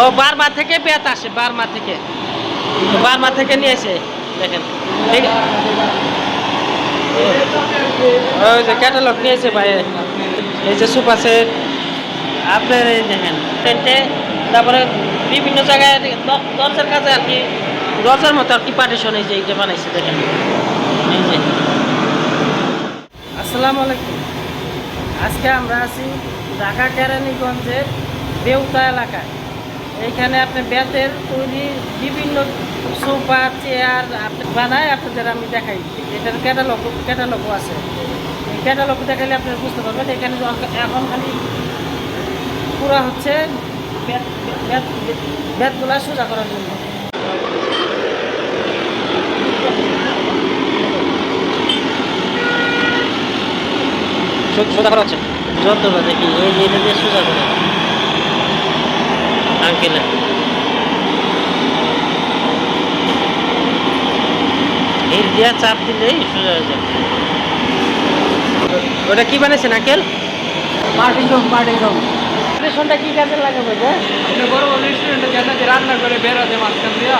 ও Burma থেকে বেত আসে, বারমা থেকে। বারমা থেকে নিয়েছে দেখেন। ঠিক ওই যে ক্যাটালগ নিয়েছে ভাই, এই যে সুপার সেট আপনার এই দেখেন, টেন্টে, তারপরে বিভিন্ন জায়গায় দরজার কাছে আর কি, দরজার মতো আর কি পার্টিশন এই যে এইটা বানাইছে, দেখেন। এই যে। আসসালামু আলাইকুম। আজকে আমরা আছি ঢাকা কেরানীগঞ্জের বেউতা এলাকায়। এইখানে আপনি বেতের তৈরি বিভিন্ন সোফা, চেয়ার আপনি বানায় আপনাদের আমি দেখাই। এটার ক্যাটালগ ক্যাটালগও আছে। এই ক্যাটালগ দেখালে আপনারা বুঝতে পারবেন, এখানে এখন খালি পুরা হচ্ছে বেত বেত বেতগুলা সোজা করার জন্য। সোজা করা হচ্ছে। যতটা দেখি, এই যে এটা দিয়ে সোজা করে। আঙ্কেল। এই দিয়া চাপ দিলেই সোজা হয়ে যাবে। ওটা কি বানাইছেন আঙ্কেল? পার্টিশন পার্টিশন রেশনটা কি কাজে লাগাবে যে? আপনি বড় বড় রেস্টুরেন্টে যেন যে রান্না করে বেরোতে মাঝখান দিয়া।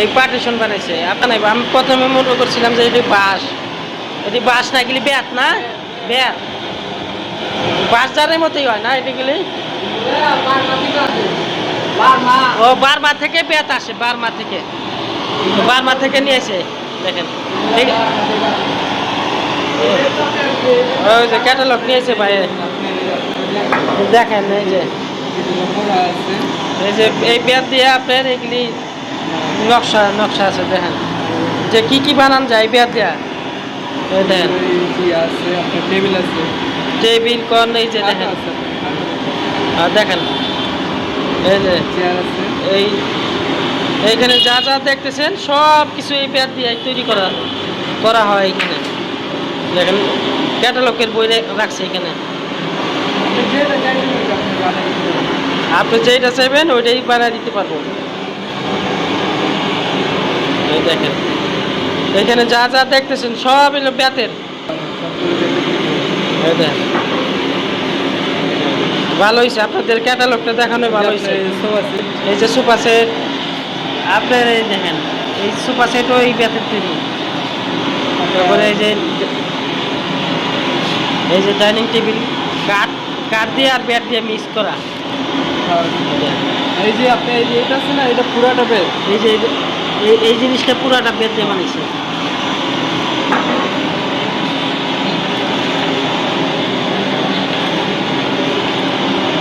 এই পার্টিশন বানাইছে। আপনার আমি প্রথমে মনে করছিলাম যে এটি বাঁশ। এটি বাঁশ না এগুলি বেত না? বেত। বাঁশ জারের মতোই হয় না আছে। বারমা। ও বারমা থেকে বেত আসে বারমা থেকে বারমা থেকে নিয়েছে দেখেন ঠিক ওই যে ক্যাটালগ নিয়েছে ভাই দেখেন এই যে আছে। এই যে এই বেত দিয়ে আপনার এগুলি নকশা নকশা আছে দেখেন যে কি কি বানান যায় বেত এই দেখেন আছে, আপনার টেবিল আছে। টেবিল কন এই যে দেখেন। আর দেখেন এই যে এই এইখানে যা যা দেখতেছেন সব কিছু এই বেত দিয়ে তৈরি করা করা হয় এখানে। দেখেন ক্যাটালগের বই রাখছে এখানে। আপনি যেটা চাইবেন ওইটাই বানিয়ে দিতে পারব। এই দেখেন এখানে যা যা দেখতেছেন সব এলো এই দেখেন। ভালো হয়েছে আপনাদের ক্যাটালগটা দেখানো ভালো হয়েছে এই যে সোফা সেট আপনার এই দেখেন এই সোফা সেটও এই বেতের তৈরি তারপরে এই যে এই যে ডাইনিং টেবিল কাঠ কাঠ দিয়ে আর বেড দিয়ে মিক্স করা। এই যে আপনি এই যে এটা আছে না এটা পুরাটা বেড এই যে এই জিনিসটা পুরাটা বেদ দিয়ে বানিয়েছে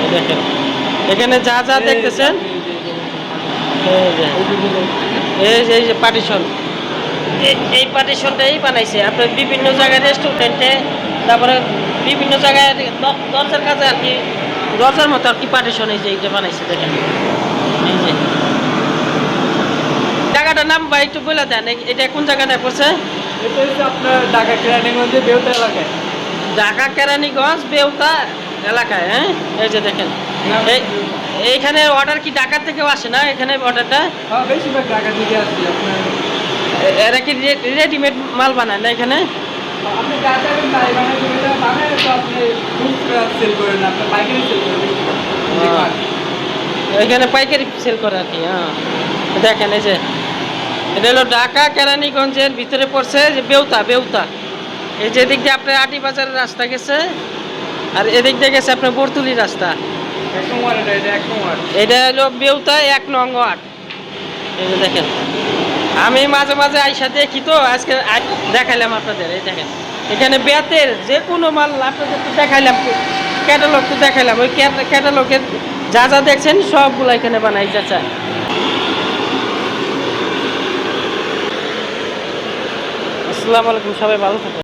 এই দেখেন এখানে যা যা দেখতেছেন? এই যে এই যে পার্টিশন এই পার্টিশনটাই বানাইছে। আপনার বিভিন্ন জায়গায় রেস্টুরেন্টে তারপরে বিভিন্ন জায়গায় দরজার কাছে আর কি দরজার মতো আর কি পার্টিশন এই যে এইটা বানাইছে দেখেন। এই যে। জায়গাটার নাম বা একটু বলে দেন এটা কোন জায়গাটায় পড়ছে? এটা হচ্ছে আপনার ঢাকা কেরানীগঞ্জে বেউতা এলাকায়। ঢাকা কেরানীগঞ্জ বেউতা এলাকায় হ্যাঁ? এই যে দেখেন। এইখানে অর্ডার কি ঢাকা থেকেও আসে না এখানে অর্ডারটা হ্যাঁ বেশিরভাগ ঢাকা থেকে আসছে এরা কি রেডিমেড মাল বানায় না এখানে? আপনি যা চাইবেন তাই বানাই দেবেন এটা বানায় তো আপনি খুচরা সেল করেন আপনি পাইকারি সেল করেন হ্যাঁ। এখানে পাইকারি সেল করে আর কি হ্যাঁ। দেখেন এই যে এটা হলো ঢাকা কেরানীগঞ্জের ভিতরে পড়ছে যে বেউতা বেউতা। এই যে এদিক দিয়ে আপনার আটি বাজারের রাস্তা গেছে আর এদিক দিয়ে গেছে আপনার বর্তুলি রাস্তা। এটা হলো বেউতা, এক দেখেন। আমি মাঝে মাঝে আইসা দেখি তো, আজকে দেখাইলাম আপনাদের, এই দেখেন। এখানে বেতের যে কোনো মাল আপনাদের তো দেখাইলাম ক্যাটালগ তো দেখাইলাম। ওই ক্যাটালগের যা যা দেখছেন, সবগুলো এখানে বানাই যাচ্ছে আসসালামু আলাইকুম, সবাই ভালো থাকবেন